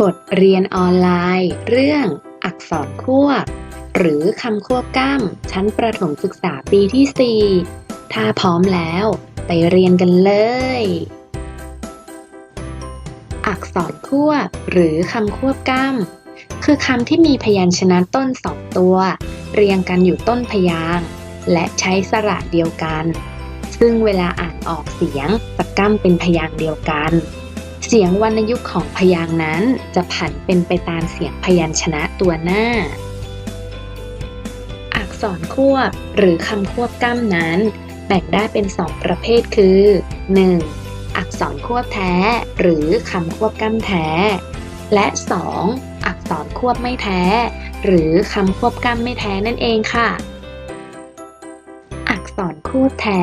บทเรียนออนไลน์ เรื่องอักษรควบ หรือคำควบกล้ำชั้นประถมศึกษาปีที่ 4 ถ้าพร้อมแล้วไปเรียนกันเลย อักษรควบ หรือคำควบกล้ำคือคำที่มีพยัญชนะต้นสองตัว เรียงกันอยู่ต้นพยางค์และใช้สระเดียวกัน ซึ่งเวลาอ่านออกเสียงจะกล้ำเป็นพยางค์เดียวกัน เสียงวรรณยุกต์ของพยางค์นั้นจะผันเป็นไปตามเสียงพยัญชนะตัวหน้า อักษรควบหรือคำควบกล้ำนั้น แบ่งได้เป็นสองประเภทคือ 1. อักษรควบแท้หรือคำควบกล้ำแท้ และ 2. อักษรควบไม่แท้ หรือคำควบกล้ำไม่แท้นั่นเองค่ะอักษรควบแท้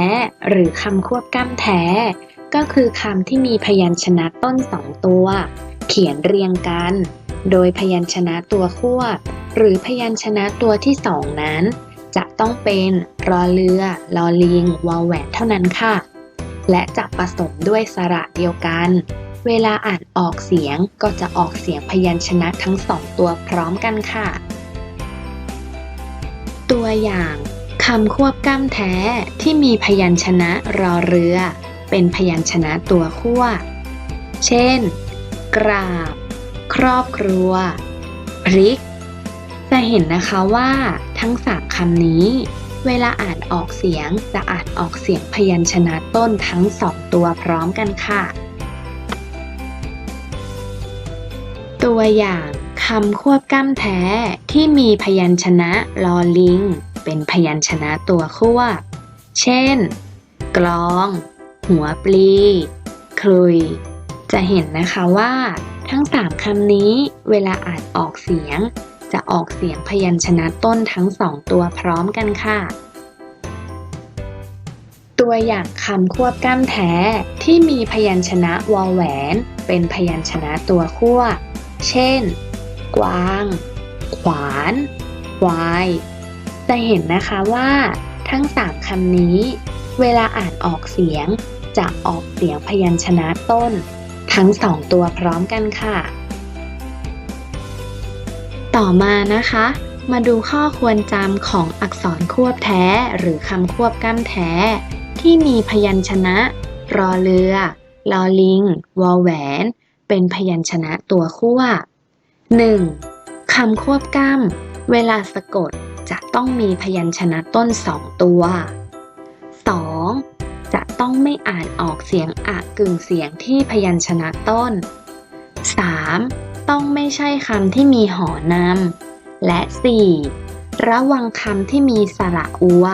หรือคำควบกล้ำแท้ ก็คือคำที่มีพยัญชนะต้นสองตัว เขียนเรียงกัน โดยพยัญชนะตัวควบหรือพยัญชนะตัวที่สองนั้น จะต้องเป็นรอเรือลอลิงวอแหวนเท่านั้นค่ะ และจะผสมด้วยสระเดียวกัน เวลาอ่านออกเสียงก็จะออกเสียงพยัญชนะทั้งสองตัวพร้อมกันค่ะ ตัวอย่างคำควบกล้ำแท้ที่มีพยัญชนะรอเรือ เป็นพยัญชนะตัวควเช่น กราบ ครอบครัว พริก จะเห็นนะคะว่าทั้งสามคำนี้ เวลาอ่านออกเสียงจะอ่านออกเสียงพยัญชนะต้นทั้งสองตัวพร้อมกันค่ะ ตัวอย่างคำควบกล้ำแท้ที่มีพยัญชนะลอลิง เป็นพยัญชนะตัวควเช่น กลอง หัวปลีคลุย จะเห็นนะคะว่าทั้งสามคำนี้เวลาอ่านออกเสียง จะออกเสียงพยัญชนะต้นทั้งสองตัวพร้อมกันค่ะ ตัวอย่างคำควบกล้ำแท้ที่มีพยัญชนะวอแหวน เป็นพยัญชนะตัวควบเช่น กวาง ขวานควาย จะเห็นนะคะว่าทั้งสามคำนี้ เวลาอ่านออกเสียง จะออกเสียงพยัญชนะต้น ทั้งสองตัวพร้อมกันค่ะ ต่อมานะคะ มาดูข้อควรจำของอักษรควบแท้หรือคำควบกล้ำแท้ ที่มีพยัญชนะ รอเรือลอลิง วอแหวน เป็นพยัญชนะตัวควบ 1. คำควบกล้ำเวลาสะกดจะต้องมีพยัญชนะต้นสองตัว จะต้องไม่อ่านออกเสียงอะกึ่งเสียงที่พยัญชนะต้น 3. ต้องไม่ใช่คำที่มีหอนำ และ 4. ระวังคำที่มีสระอัว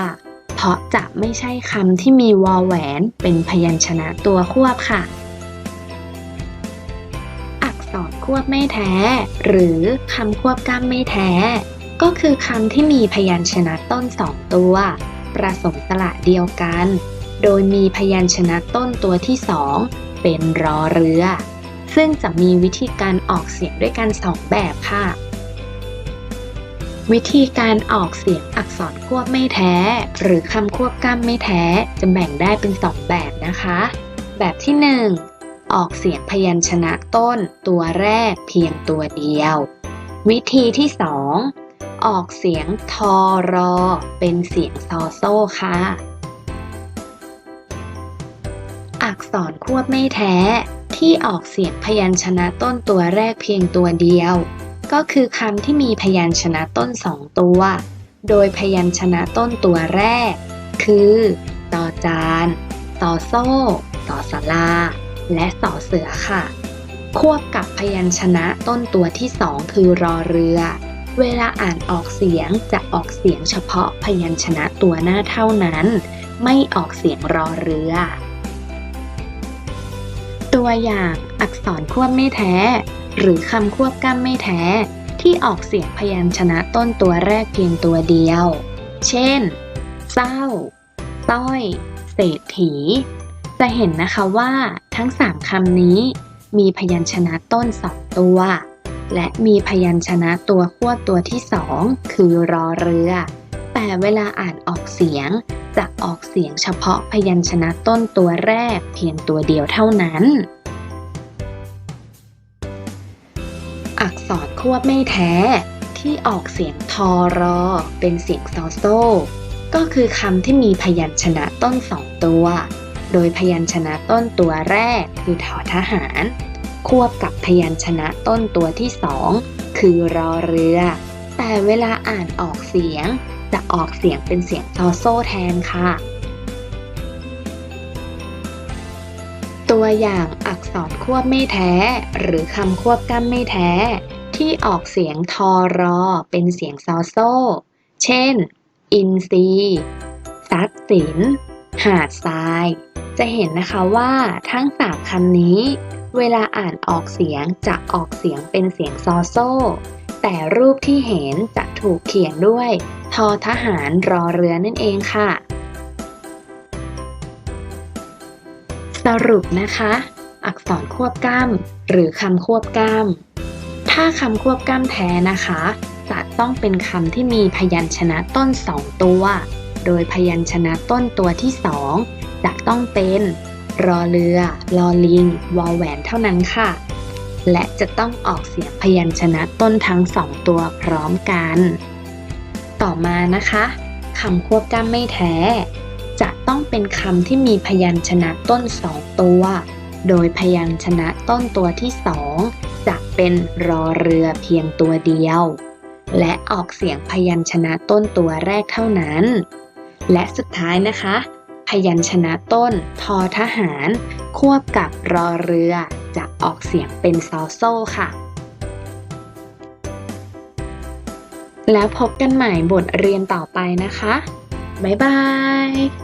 เพราะจะไม่ใช่คำที่มีวอแหวนเป็นพยัญชนะตัวควบค่ะ อักษรควบไม่แท้ หรือคำควบกล้ำไม่แท้ ก็คือคำที่มีพยัญชนะต้นสองตัวประสมสระเดียวกัน โดยมีพยัญชนะต้นตัวที่สองเป็นรอเรือ ซึ่งจะมีวิธีการออกเสียงด้วยกันสองแบบค่ะ วิธีการออกเสียงอักษรควบไม่แท้ หรือคำควบกล้ำไม่แท้จะแบ่งได้เป็นสองแบบนะคะ แบบที่หนึ่งออกเสียงพยัญชนะต้นตัวแรกเพียงตัวเดียว วิธีที่สองออกเสียงทอรอ เป็นเสียงซอโซ่ค่ะ กษรควบไม่แท้ ที่ออกเสียงพยัญชนะต้นตัวแรกเพียงตัวเดียว ก็คือคำที่มีพยัญชนะต้นสองตัว โดยพยัญชนะต้นตัวแรก คือต่อจานต่อโซ่ต่อสลา และสอเสือค่ะ ควบกับพยัญชนะต้นตัวที่สองคือรอเรือ เวลาอ่านออกเสียงจะออกเสียงเฉพาะพยัญชนะตัวหน้าเท่านั้น ไม่ออกเสียงรอเรือ ตัวอย่างอักษรควบไม่แท้ หรือคำควบกล้ำไม่แท้ ที่ออกเสียงพยัญชนะต้นตัวแรกเพียงตัวเดียว เช่น เศร้า ต้อย เศรษฐี จะเห็นนะคะว่าทั้งสามคำนี้ มีพยัญชนะต้นสองตัว และมีพยัญชนะตัวควบตัวที่สองคือรอเรือ แต่เวลาอ่านออกเสียง จะออกเสียงเฉพาะพยัญชนะต้นตัวแรกเพียงตัวเดียวเท่านั้น อักษรควบไม่แท้ที่ออกเสียงทอรอ เป็นเสียงซอโซก็คือคำที่มีพยัญชนะต้นสองตัว โดยพยัญชนะต้นตัวแรกคือทอทหาร ควบกับพยัญชนะต้นตัวที่สองคือรอเรือ แต่เวลาอ่านออกเสียง จะออกเสียงเป็นเสียงซอโซแทนค่ะ ตัวอย่างอักษรควบไม่แท้ หรือคำควบกล้ำไม่แท้ ที่ออกเสียงทอรอ เป็นเสียงซอโซ เช่น อินทรีซัดสิน หาดทราย จะเห็นนะคะว่าทั้งสามคำนี้ เวลาอ่านออกเสียงจะออกเสียงเป็นเสียงซอโซ แต่รูปที่เห็นจะถูกเขียนด้วยทอทหารรอเรือนั่นเองค่ะ สรุปนะคะ อักษรควบกล้ำหรือคำควบกล้ำถ้าคำควบกล้ำแท้นะคะ จะต้องเป็นคำที่มีพยัญชนะต้นสองตัว โดยพยัญชนะต้นตัวที่สองจะต้องเป็น รอเรือลอลิง วอแหวนเท่านั้นค่ะ และจะต้องออกเสียงพยัญชนะต้นทั้งสองตัวพร้อมกัน ต่อมานะคะคำควบกล้ำไม่แท้ จะต้องเป็นคำที่มีพยัญชนะต้นสองตัว โดยพยัญชนะต้นตัวที่สองจะเป็นรอเรือเพียงตัวเดียว และออกเสียงพยัญชนะต้นตัวแรกเท่านั้น และสุดท้ายนะคะ พยัญชนะต้นทอทหาร ควบกับรอเรือ ออกเสียงเป็นซอโซ่ค่ะ แล้วพบกันใหม่บทเรียนต่อไปนะคะ บ๊ายบาย